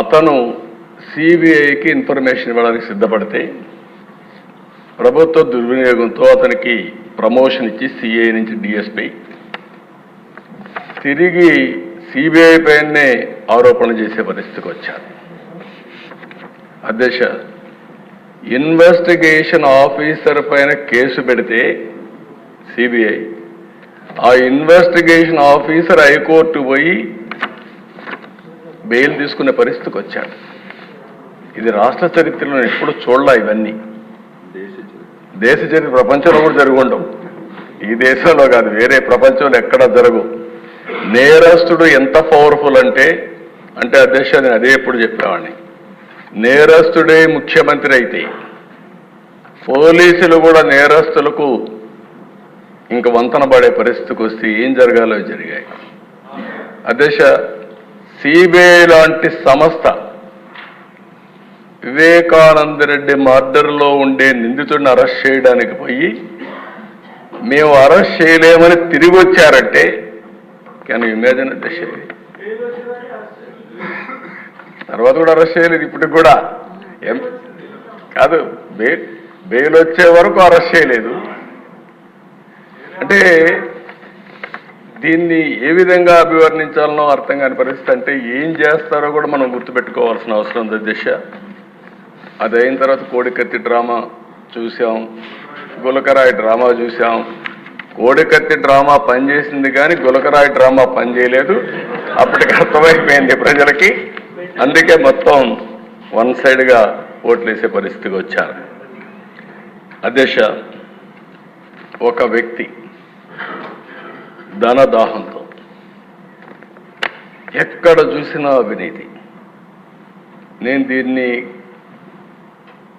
అతను సిబిఐకి ఇన్ఫర్మేషన్ ఇవ్వడానికి సిద్ధపడితే ప్రభుత్వ దుర్వినియోగంతో అతనికి ప్రమోషన్ ఇచ్చి సిఐ నుంచి డిఎస్పీ తిరిగి సిబిఐ పైనే ఆరోపణ చేసే పరిస్థితికి వచ్చారు. అధ్యక్ష ఇన్వెస్టిగేషన్ ఆఫీసర్ పైన కేసు పెడితే సిబిఐ ఆ ఇన్వెస్టిగేషన్ ఆఫీసర్ హైకోర్టు పోయి బెయిల్ తీసుకునే పరిస్థితికి వచ్చాడు. ఇది రాష్ట్ర చరిత్రలో ఎప్పుడు చూడలే ఇవన్నీ. దేశ చరిత్ర. ప్రపంచంలో కూడా జరిగి ఉండవు. ఈ దేశంలో కాదు వేరే ప్రపంచంలో ఎక్కడ జరగవు నేరస్తుడు ఎంత పవర్ఫుల్ అంటే అంటే అధ్యక్ష నేను అదే ఎప్పుడు చెప్పేవాడిని. నేరస్తుడే ముఖ్యమంత్రి అయితే పోలీసులు కూడా నేరస్తులకు ఇంక వంతన పడే పరిస్థితికి వస్తే ఏం జరగాలో జరిగాయి. అధ్యక్ష సిబిఐ లాంటి సంస్థ వివేకానంద రెడ్డి మర్డర్లో ఉండే నిందితుడిని అరెస్ట్ చేయడానికి పోయి మేము అరెస్ట్ చేయలేమని తిరిగి వచ్చారంటే కానీ ఇమాజిన్ దశ తర్వాత కూడా అరెస్ట్ చేయలేదు ఇప్పటికి కూడా. ఎం కాదు బే బెయిల్ వచ్చే వరకు అరెస్ట్ చేయలేదు. అంటే దీన్ని ఏ విధంగా అభివర్ణించాలనో అర్థం కాని పరిస్థితి అంటే ఏం చేస్తారో కూడా మనం గుర్తుపెట్టుకోవాల్సిన అవసరం ఉంది దిశ. అది అయిన తర్వాత కోడికత్తి డ్రామా చూసాం గులకరాయి డ్రామా చూసాం. కోడికత్తి డ్రామా పనిచేసింది కానీ గులకరాయి డ్రామా పనిచేయలేదు అప్పటికి అర్థమైపోయింది ప్రజలకి. అందుకే మొత్తం వన్ సైడ్గా ఓట్లేసే పరిస్థితికి వచ్చారు. అధ్యక్ష ఒక వ్యక్తి ధనదాహంతో. ఎక్కడ చూసినా అవినీతి. నేను దీన్ని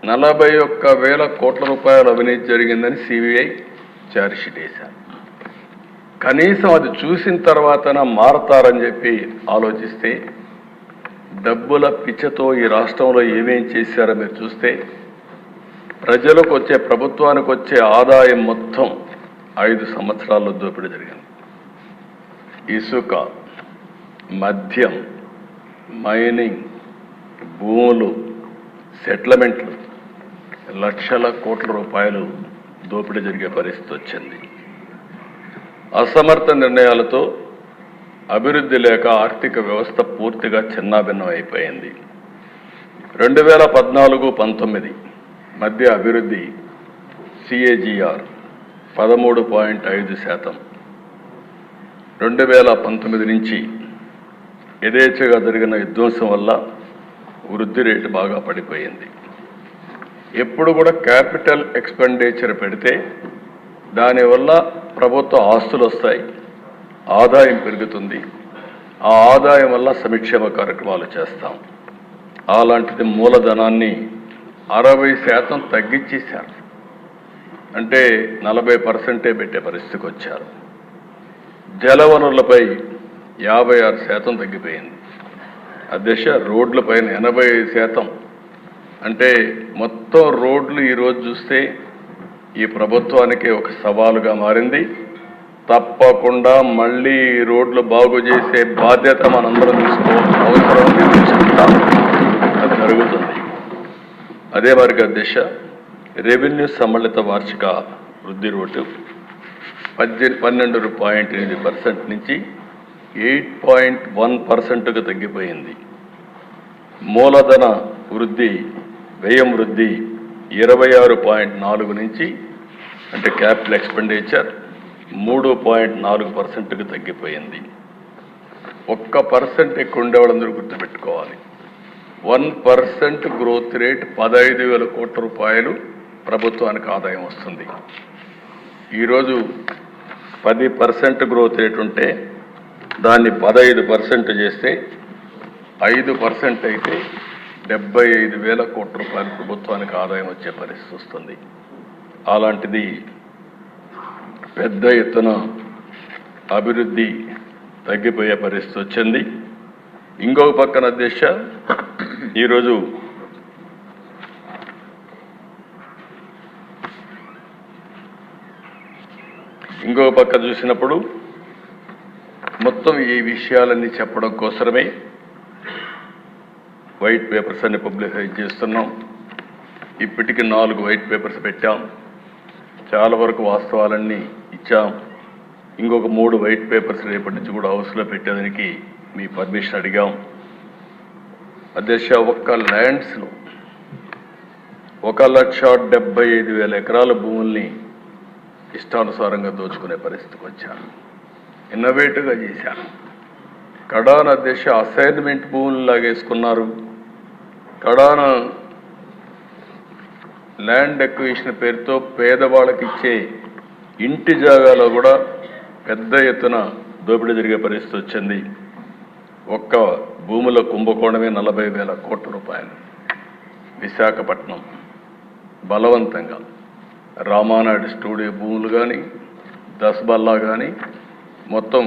నలభై ఒక్క వేల కోట్ల రూపాయల అవినీతి జరిగిందని సిబిఐ ఛార్జ్షీట్ వేశారు. కనీసం అది చూసిన తర్వాతన మారతారని చెప్పి ఆలోచిస్తే డబ్బుల పిచ్చతో ఈ రాష్ట్రంలో ఏమేం చేశారో మీరు చూస్తే ప్రజలకు వచ్చే ప్రభుత్వానికి వచ్చే ఆదాయం మొత్తం ఐదు సంవత్సరాల్లో దోపిడీ జరిగింది. ఇసుక మద్యం మైనింగ్ భూములు సెటిల్మెంట్లు లక్షల కోట్ల రూపాయలు దోపిడీ జరిగే పరిస్థితి వచ్చింది. అసమర్థ నిర్ణయాలతో అభివృద్ధి లేక ఆర్థిక వ్యవస్థ పూర్తిగా చిన్నాభిన్నం అయిపోయింది. రెండు వేల పద్నాలుగు పంతొమ్మిది మధ్య అభివృద్ధి సిఏజిఆర్ పదమూడు పాయింట్ ఐదు శాతం. రెండు వేల పంతొమ్మిది నుంచి యథేచ్ఛగా జరిగిన విధ్వంసం వల్ల వృద్ధి రేటు బాగా పడిపోయింది. ఎప్పుడు కూడా క్యాపిటల్ ఎక్స్పెండిచర్ పెడితే దానివల్ల ప్రభుత్వ ఆస్తులు వస్తాయి ఆదాయం పెరుగుతుంది. ఆ ఆదాయం వల్ల సంక్షేమ కార్యక్రమాలు చేస్తాం. అలాంటిది మూలధనాన్ని అరవై శాతం తగ్గించేశారు. అంటే నలభై పర్సెంటే పెట్టే పరిస్థితికి వచ్చారు. జలవనరులపై యాభై ఆరు శాతం తగ్గిపోయింది. అధ్యక్ష రోడ్లపైన ఎనభై శాతం. అంటే మొత్తం రోడ్లు ఈరోజు చూస్తే ఈ ప్రభుత్వానికి ఒక సవాలుగా మారింది. తప్పకుండా మళ్ళీ రోడ్లు బాగు చేసే బాధ్యత మనందరం తీసుకోవాల్సిన అవసరం తీసుకుంటాం అది జరుగుతుంది. అదే వారికి అధ్యక్ష రెవెన్యూ సమ్మిళిత వార్షిక వృద్ధి రోడ్డు. పద్దెనిమిది పన్నెండు పాయింట్ ఎనిమిది పర్సెంట్ నుంచి ఎయిట్ పాయింట్ వన్ పర్సెంట్గా తగ్గిపోయింది. మూలధన వృద్ధి వ్యయం వృద్ధి ఇరవై ఆరు పాయింట్ నాలుగు నుంచి అంటే క్యాపిటల్ ఎక్స్పెండిచర్ మూడు పాయింట్ నాలుగు పర్సెంట్కి తగ్గిపోయింది. ఒక్క పర్సెంట్ ఎక్కువ ఉండేవాళ్ళందరూ గుర్తుపెట్టుకోవాలి. వన్ పర్సెంట్ గ్రోత్ రేట్ పదహైదు వేల కోట్ల రూపాయలు ప్రభుత్వానికి ఆదాయం వస్తుంది. ఈరోజు పది పర్సెంట్ గ్రోత్ రేట్ ఉంటే దాన్ని పదహైదు పర్సెంట్ చేస్తే ఐదు పర్సెంట్ అయితే డెబ్బై ఐదు వేల కోట్ల రూపాయలు ప్రభుత్వానికి ఆదాయం వచ్చే పరిస్థితి వస్తుంది. అలాంటిది పెద్ద ఎత్తున అభివృద్ధి తగ్గిపోయే పరిస్థితి వచ్చింది. ఇంకొక పక్కన అధ్యక్ష ఈరోజు ఇంకొక పక్క చూసినప్పుడు మొత్తం ఈ విషయాలన్నీ చెప్పడం కోసమే వైట్ పేపర్స్ అన్ని పబ్లిసైజ్ చేస్తున్నాం. ఇప్పటికి నాలుగు వైట్ పేపర్స్ పెట్టాం. చాలా వరకు వాస్తవాలన్నీ ఇచ్చాం. ఇంకొక మూడు వైట్ పేపర్స్ రేపటి నుంచి కూడా హౌస్లో పెట్టేదానికి మీ పర్మిషన్ అడిగాం. అధ్యక్ష ఒక్క ల్యాండ్స్లో ఒక లక్ష డెబ్బై ఐదు వేల ఎకరాల భూముల్ని ఇష్టానుసారంగా దోచుకునే పరిస్థితికి వచ్చాను. ఇన్నోవేటివ్గా చేశాను. కడాన అధ్యక్ష అసైన్మెంట్ భూములు లాగేసుకున్నారు కడాన ల్యాండ్ ఎక్విషన్ పేరుతో పేదవాళ్ళకి ఇచ్చే ఇంటి జాగాలో కూడా పెద్ద ఎత్తున దోపిడీ జరిగే పరిస్థితి వచ్చింది. ఒక్క భూముల కుంభకోణమే నలభై వేల కోట్ల రూపాయలు. విశాఖపట్నం బలవంతంగా రామానాయుడు స్టూడియో భూములు కానీ దస్బల్లా కానీ మొత్తం